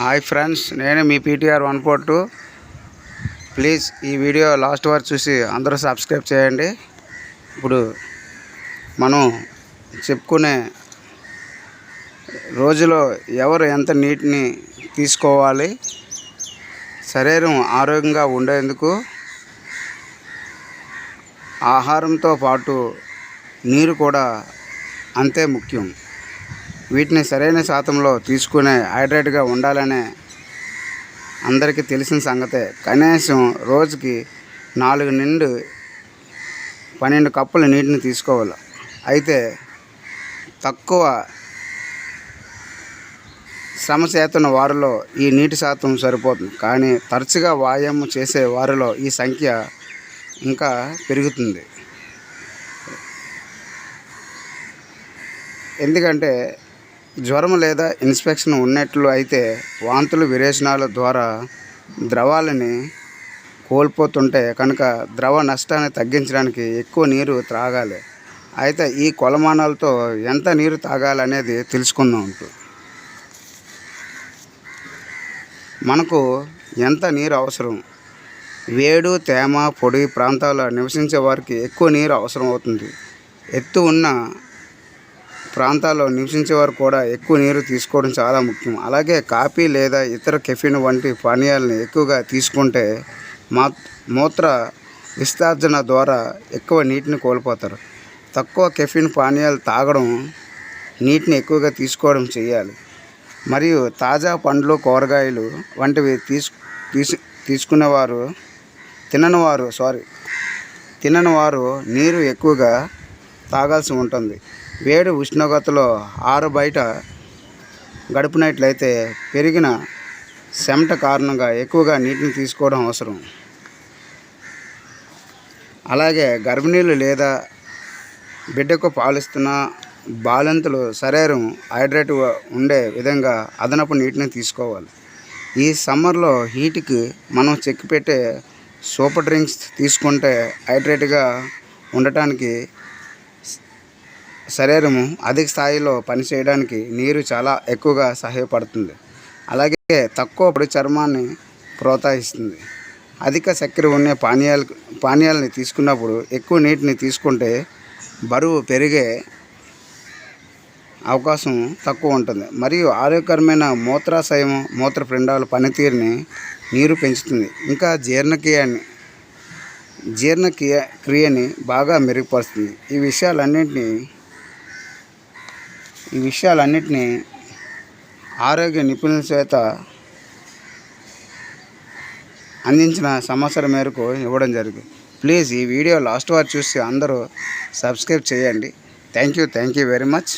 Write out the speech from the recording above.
Hi friends నేను మీ PTR one four two. Please ఈ video last వరకు చూసి అందరూ సబ్స్క్రైబ్ చేయండి. ఇప్పుడు మనం చెప్పుకునే రోజులో ఎవరు ఎంత నీటిని తీసుకోవాలి శరీరం ఆరోగ్యంగా ఉండేందుకు ఆహారంతో పాటు నీరు కూడా అంతే ముఖ్యం. వీటిని సరైన శాతంలో తీసుకునే హైడ్రేట్గా ఉండాలనే అందరికీ తెలిసిన సంగతే. కనీసం రోజుకి నాలుగు నుండి పన్నెండు కప్పుల నీటిని తీసుకోవాలి. అయితే తక్కువ శ్రమ చేస్తున్న వారిలో ఈ నీటి శాతం సరిపోతుంది. కానీ తరచుగా వ్యాయామం చేసే వారిలో ఈ సంఖ్య ఇంకా పెరుగుతుంది. ఎందుకంటే జ్వరం లేదా ఇన్స్పెక్షన్ ఉన్నట్లు అయితే వాంతులు విరేచనాల ద్వారా ద్రవాలని కోల్పోతుంటే కనుక ద్రవ నష్టాన్ని తగ్గించడానికి ఎక్కువ నీరు త్రాగాలి. అయితే ఈ కొలమానాలతో ఎంత నీరు తాగాలనేది తెలుసుకుందాం. మనకు ఎంత నీరు అవసరం? వేడు తేమ పొడి ప్రాంతాల్లో నివసించే వారికి ఎక్కువ నీరు అవసరం అవుతుంది. ఎత్తు ఉన్న ప్రాంతాల్లో నివసించే వారు కూడా ఎక్కువ నీరు తీసుకోవడం చాలా ముఖ్యం. అలాగే కాఫీ లేదా ఇతర కెఫిన్ వంటి పానీయాలను ఎక్కువగా తీసుకుంటే మా మూత్ర విస్తార్జన ద్వారా ఎక్కువ నీటిని కోల్పోతారు. తక్కువ కెఫిన్ పానీయాలు తాగడం నీటిని ఎక్కువగా తీసుకోవడం చేయాలి. మరియు తాజా పండ్లు కూరగాయలు వంటివి తీసు తీసు తీసుకునేవారు తిననివారు సారీ తినని వారు నీరు ఎక్కువగా తాగాల్సి ఉంటుంది. వేడి ఉష్ణోగ్రతలో ఆరు బయట గడిపినట్లయితే పెరిగిన చెమట కారణంగా ఎక్కువగా నీటిని తీసుకోవడం అవసరం. అలాగే గర్భిణీలు లేదా బిడ్డకు పాలిస్తున్న బాలింతలు శరీరం హైడ్రేట్ ఉండే విధంగా అదనపు నీటిని తీసుకోవాలి. ఈ సమ్మర్లో హీట్కి మనం చెక్కి పెట్టే సూపర్ డ్రింక్స్ తీసుకుంటే హైడ్రేట్గా ఉండటానికి శరీరము అధిక స్థాయిలో పనిచేయడానికి నీరు చాలా ఎక్కువగా సహాయపడుతుంది. అలాగే తక్కువ పొడి చర్మాన్ని ప్రోత్సహిస్తుంది. అధిక చక్కెర ఉన్న పానీయాలు పానీయాలని తీసుకున్నప్పుడు ఎక్కువ నీటిని తీసుకుంటే బరువు పెరిగే అవకాశం తక్కువ ఉంటుంది. మరియు ఆరోగ్యకరమైన మూత్రాశయం మూత్రపిండాల పనితీరుని నీరు పెంచుతుంది. ఇంకా జీర్ణక్రియాన్ని జీర్ణక్రియ క్రియని బాగా మెరుగుపరుస్తుంది. ఈ విషయాలన్నింటినీ ఈ విషయాలన్నింటినీ ఆరోగ్య నిపుణుల చేత అందించిన సమాచారం మేరకు ఇవ్వడం జరిగింది. ప్లీజ్ ఈ వీడియో లాస్ట్ వారు చూసి అందరూ సబ్స్క్రైబ్ చేయండి. Thank you thank you very much.